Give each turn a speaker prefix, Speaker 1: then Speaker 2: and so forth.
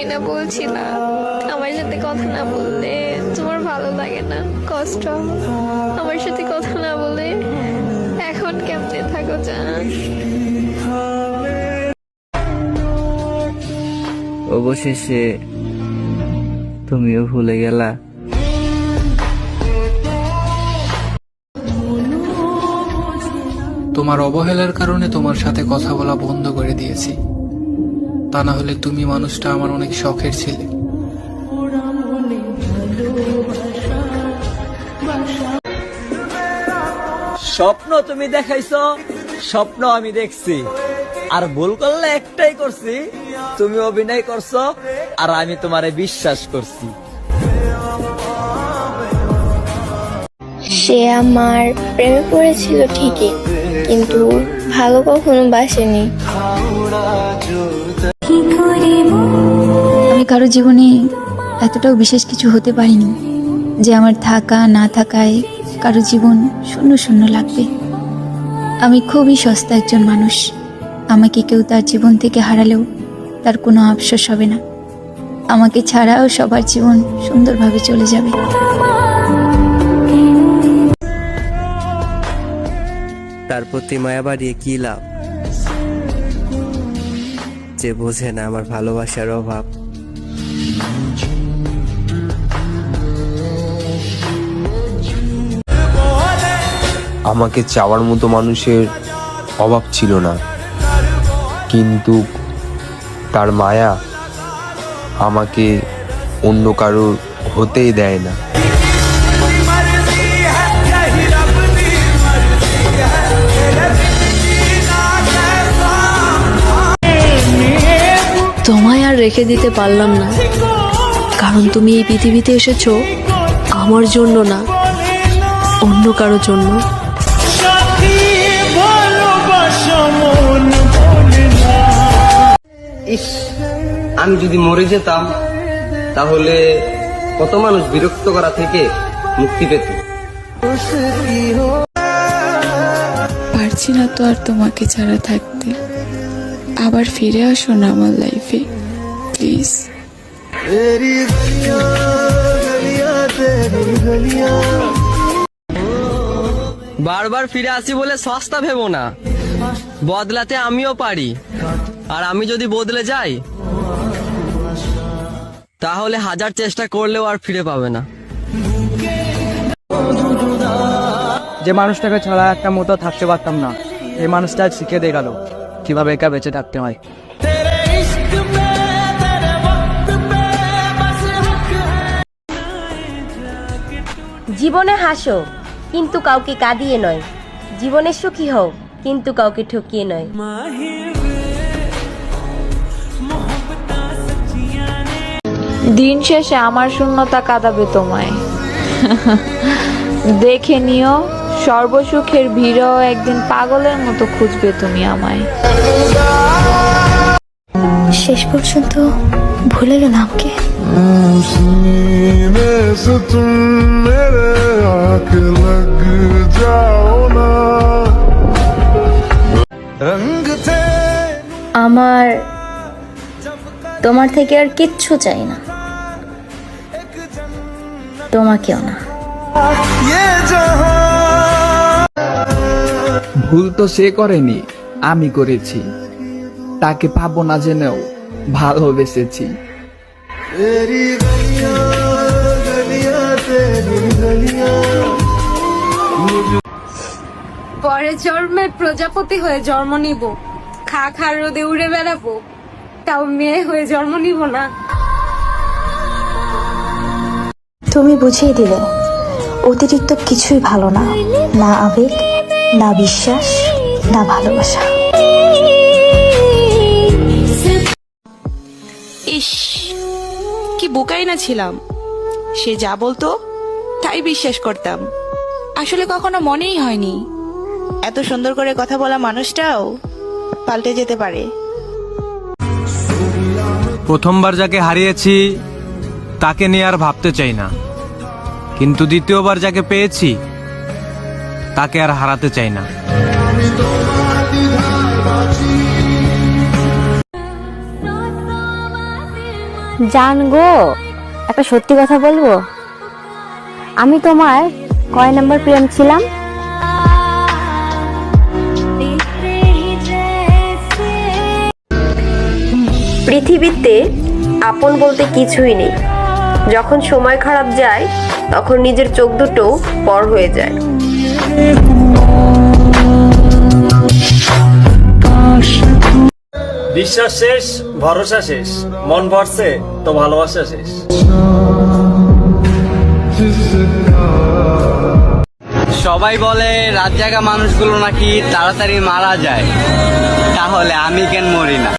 Speaker 1: তুমি না বলছিলা আমার সাথে কথা না বললে তোমার ভালো লাগে না কষ্ট। আমার সাথে কথা না বলে এখন কেমনে থাকো জান?
Speaker 2: অবশেষে তুমিও ভুলে গেলা।
Speaker 3: তোমার অবহেলার কারণে তোমার সাথে কথা বলা বন্ধ করে দিয়েছি। তা না হলে তুমি মানুষটা আমার অনেক শখের ছিলে।
Speaker 4: স্বপ্ন তুমি দেখাইছো স্বপ্ন আমি দেখছি। আর ভুল করলে একটাই করছি তুমি অভিনয় করছ আর আমি তোমারে বিশ্বাস করছি।
Speaker 5: সে আমার প্রেমে পড়েছিল ঠিকই কিন্তু ভালো কখনো বাসেনি।
Speaker 6: কারও জীবনে এতটাও বিশেষ কিছু হতে পারিনি যে আমার থাকা, না থাকায় কারও জীবন শূন্য শূন্য লাগবে। আমি খুবই সস্তা একজন মানুষ। আমাকে কেউ তার জীবন থেকে হারালেও তার কোনো আফসোস হবে না। আমাকে ছাড়াও সবার জীবন সুন্দরভাবে চলে যাবে।
Speaker 2: তার প্রতি মায়া বাড়িয়ে কি লাভ? যে বোঝে না আমার ভালোবাসার অভাব।
Speaker 7: আমাকে চাওয়ার মতো মানুষের অভাব ছিল না। কিন্তু তার মায়া আমাকে অন্য কারোর হতেই দেয় না।
Speaker 8: তোমায় আর রেখে দিতে পারলাম না। কারণ তুমি এই পৃথিবীতে এসেছ আমার জন্য না, অন্য কারও জন্য।
Speaker 9: আমি যদি মরে যেতাম তাহলে কত মানুষ বিরক্ত করা থেকে মুক্তি পেত।
Speaker 10: পারছি না তো আর তোমাকে ছাড়া থাকতে। আবার ফিরে আসো না আমার লাইফে প্লিজ
Speaker 4: বারবার ফিরে আসি বলে সস্তা ভেবো না। বদলাতে আমিও পারি। আর আমি যদি বদলে যাই তাহলে হাজার চেষ্টা করলেও আর ফিরে পাবে না।
Speaker 11: যে মানুষটাকে ছাড়া একটা মতো থাকতে পারতাম না এই মানুষটা আজ শিখে দিয়ে গেল কীভাবে একা বেঁচে থাকতে হয়।
Speaker 12: জীবনে হাসো কিন্তু কাউকে কাঁদিয়ে নয়। জীবনে সুখী হও কিন্তু কাউকে ঠকিয়ে নয়।
Speaker 1: দিন শেষে আমার শূন্যতা কাঁদাবে তোমায়। দেখে নিও সর্বসুখের ভিড়ও একদিন পাগলের মতো খুঁজবে তুমি আমায়।
Speaker 5: শেষ পর্যন্ত ভুলে গেলাম কে? আমার তোমার থেকে আর কিচ্ছু চাই না। তোমাকেও না।
Speaker 11: ভুল তো সে করেনি আমি করেছি। তাকে পাবো না জেনেও ভালোবেসেছি।
Speaker 1: পরে জন্মে প্রজাপতি হয়ে জন্ম নিব। খা খা রোদে উড়ে বেড়াবো। তাও মেয়ে হয়ে জন্ম নিব না।
Speaker 5: তুমি বুঝিয়ে দিলে অতিরিক্ত কিছুই ভালো না। না আবেগ না বিশ্বাস না ভালোবাসা।
Speaker 10: ইস কি বোকাই না ছিলাম। সে যা বলতো তাই বিশ্বাস করতাম। আসলে কখনো মনেই হয়নি। এত সুন্দর করে কথা বলা মানুষটাও পাল্টে যেতে পারে।
Speaker 11: প্রথমবার যাকে হারিয়েছি তাকে নিয়ে আর ভাবতে চাই না। কিন্তু দ্বিতীয়বার যাকে পেয়েছি, তাকে আর হারাতে চাই না।
Speaker 12: জান গো, একটা সত্যি কথা বলব? আমি তোমার কয় নাম্বার প্রেম ছিলাম? পৃথিবীতে আপন বলতে কিছুই নেই। যখন সময় খারাপ যায় তখন নিজের চোখ দুটো পর হয়ে যায়।
Speaker 7: বিশ্বাস শেষ ভরসা শেষ। মন ভরছে তো ভালোবাসা শেষ।
Speaker 13: সবাই বলে রাত জাগা মানুষগুলো নাকি তাড়াতাড়ি মারা যায়। তাহলে আমি কেন মরি না?